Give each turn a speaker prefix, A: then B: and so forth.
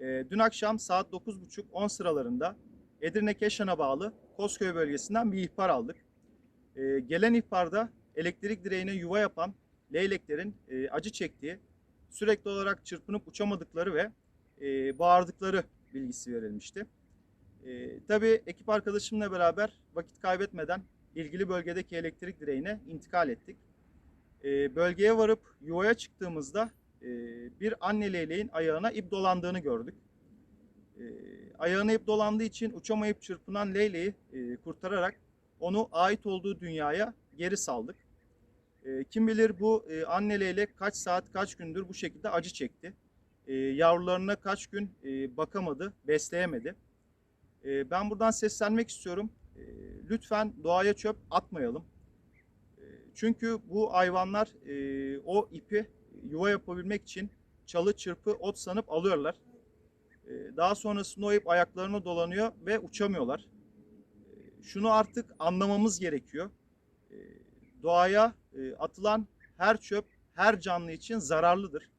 A: Ee, dün akşam saat 9.30-10 sıralarında Edirne Keşan'a bağlı Kozköy bölgesinden bir ihbar aldık. Ee, gelen ihbarda elektrik direğine yuva yapan leyleklerin e, acı çektiği, sürekli olarak çırpınıp uçamadıkları ve e, bağırdıkları bilgisi verilmişti. E, tabii ekip arkadaşımla beraber vakit kaybetmeden ilgili bölgedeki elektrik direğine intikal ettik. Bölgeye varıp yuvaya çıktığımızda e, bir anne leyleğin ayağına ip dolandığını gördük. E, ayağına ip dolandığı için uçamayıp çırpınan leyleği e, kurtararak onu ait olduğu dünyaya geri saldık. E, kim bilir bu e, anne leylek kaç saat kaç gündür bu şekilde acı çekti. Yavrularına kaç gün e, bakamadı, besleyemedi. Ben buradan seslenmek istiyorum. Lütfen doğaya çöp atmayalım. Çünkü bu hayvanlar o ipi yuva yapabilmek için çalı çırpı ot sanıp alıyorlar. E, daha sonrasında o ayaklarına dolanıyor ve uçamıyorlar. E, şunu artık anlamamız gerekiyor. E, doğaya e, atılan her çöp her canlı için zararlıdır.